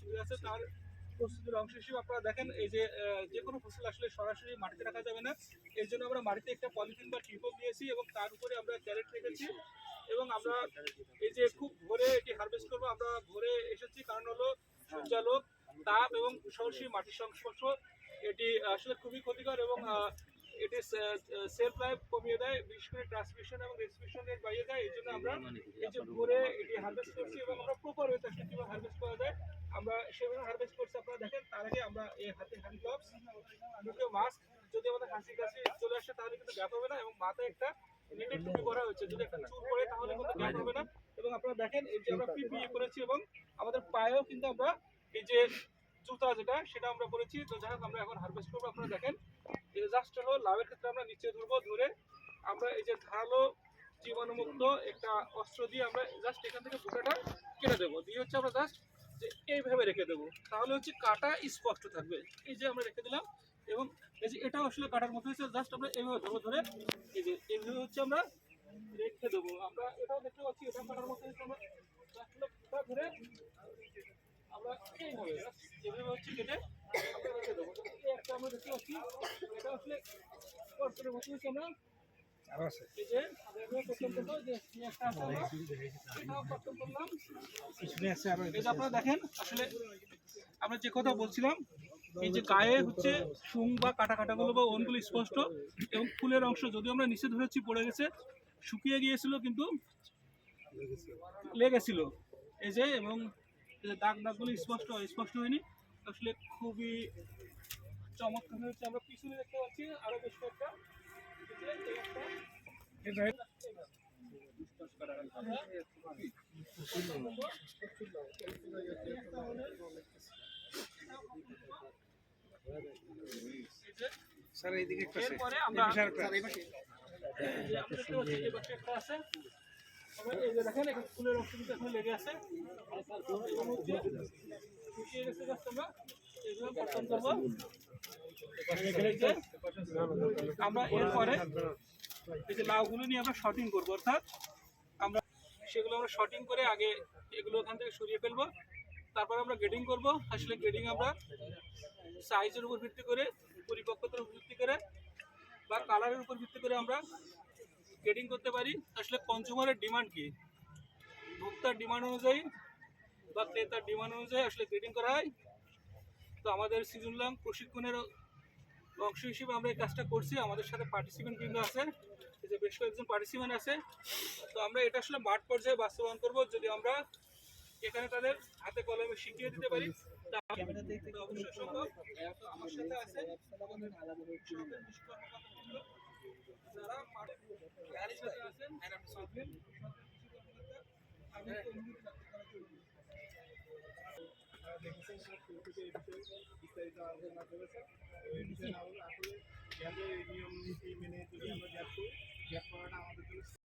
প্রস্তুতি আছে, তার প্রস্তুতির অংশ হিসেবে আপনারা দেখেন, এই যে যে কোনো ফসল আসলে সরাসরি মাটিতে রাখা যাবে না। এর জন্য আমরা মাটিতে একটা পলিথিন বা টিপক দিয়েছি এবং তার উপরে আমরা ক্যারেট রেখেছি। এবং আমরা এই যে খুব ভোরে এটি হারভেস্ট করব, আমরা ভোরে এসেছি, কারণ হলো সূর্যালোক, তাপ এবং সরাসরি মাটির সংস্পর্শ। এটি আসলে খুবই ক্ষতিকর এবং এটি সেলফ লাইফ কমিয়ে দেয় বিশেষ করে ট্রান্সমিশন এবং রেসপিরেশন রেট বাড়িয়ে দেয়, এই জন্য আমরা এই যে ভোরে এটি হারভেস্ট করছি এবং আমরা প্রপার ওয়েতে কীভাবে হারভেস্ট করা যায়। আমরা সেভাবে হারভেস্ট করছি, আপনারা দেখেন, তার আগে আমরা এই হাতে হ্যান্ড গ্লাভস মুখে মাস্ক যদি আমাদের হাসি কাশি চলে আসে, তাহলে কিন্তু গ্যাপ হবে না এবং মাথায় একটা নেটের টুপি করা হয়েছে। যদি একটা চুল পড়ে, তাহলে কিন্তু গ্যাপ হবে না। এবং আপনারা দেখেন, এই যে আমরা পিপিই করেছি এবং আমাদের পায়েও কিন্তু আমরা এই যে জুতা যেটা, সেটা আমরা করেছি। তো যাই হোক, আমরা এখন হারভেস্ট করব, আপনারা দেখেন। এই জাস্ট হলো, লাভের ক্ষেত্রে আমরা নিচে ধরবো, ধরে আমরা এই যে ধারালো জীবাণুমুক্ত একটা অস্ত্র দিয়ে আমরা জাস্ট এখান থেকে বুটাটা কেটে দেবো। দিয়ে হচ্ছে আমরা জাস্ট যে এইভাবে রেখে দেবো। তাহলে হচ্ছে কাটা স্পষ্ট থাকবে। এই যে আমরা রেখে দিলাম, এবং এই যে এটাও আসলে কাটার মতো হচ্ছে জাস্ট আমরা এইভাবে ধরবো, ধরে এই যে এইভাবে হচ্ছে আমরা রেখে দেবো। আমরা এটাও দেখতে পাচ্ছি, এটা কাটার মতো হচ্ছে আমরা ধরে আমরা এইভাবে just এইভাবে হচ্ছে কেটে আমরা রেখে দেবো তো এই একটা আমরা দেখতে পাচ্ছি এটা আসলে দেখেন আসলে আমরা যে কথা বলছিলাম এই যে গায়ে হচ্ছে শুং বা কাটা কাটাগুলো বা ওনগুলো স্পষ্ট, এবং ফুলের অংশ যদি আমরা নিচে ধরেছি পড়ে গেছে, শুকিয়ে গিয়েছিল কিন্তু লেগেছিল। এই যে এবং দাগ দাগগুলো স্পষ্ট স্পষ্ট হয়নি। আসলে খুবই চমৎকার হয়েছে আমরা পিছনে দেখতে পাচ্ছি, আরও বেশ কয়েকটা। স্যার এইদিকে একটা আছে এরপরে আমরা এই পাশে এই একটা আছে এই যে দেখেন এখানে ফুলের কিন্তু এখন লেগে আছে। গাছ আমরা এরপরে এই যে লাউগুলো নিয়ে আমরা শর্টিং করব, অর্থাৎ আমরা সেগুলো আমরা শর্টিং করে আগে এগুলো ওখান থেকে সরিয়ে ফেলব, তারপর আমরা গ্রেডিং করব। আসলে গ্রেডিং আমরা সাইজের উপর ভিত্তি করে, পরিপক্কতার উপর ভিত্তি করে বা কালারের উপর ভিত্তি করে আমরা গ্রেডিং করতে পারি। আসলে কনজিউমারের ডিমান্ড কি? ভোক্তার ডিমান্ড অনুযায়ী বা ক্রেতার ডিমান্ড অনুযায়ী আসলে গ্রেডিং করা হয়। তো আমাদের সিজনলাম প্রশিক্ষণের অংশ হিসেবে আমরা এই কাজটা করছি। আমাদের সাথে পার্টিসিপেন্ট কিন্তু আছে। এই যে বেশ কয়েকজন পার্টিসিপেন্ট আছে। তো আমরা এটা আসলে মাঠ পর্যায়ে বাস্তবায়ন করব। যদি আমরা এখানে তাদের হাতে কলমে শিখিয়ে দিতে পারি অবশ্যই সম্ভব। আমার সাথে আছে যারা আছেন আমি জন্য। দেখেছেন স্যার শুরু থেকে এই বিষয়ে বিস্তারিত আলোচনা করেছেন এই বিষয়ে নিয়ম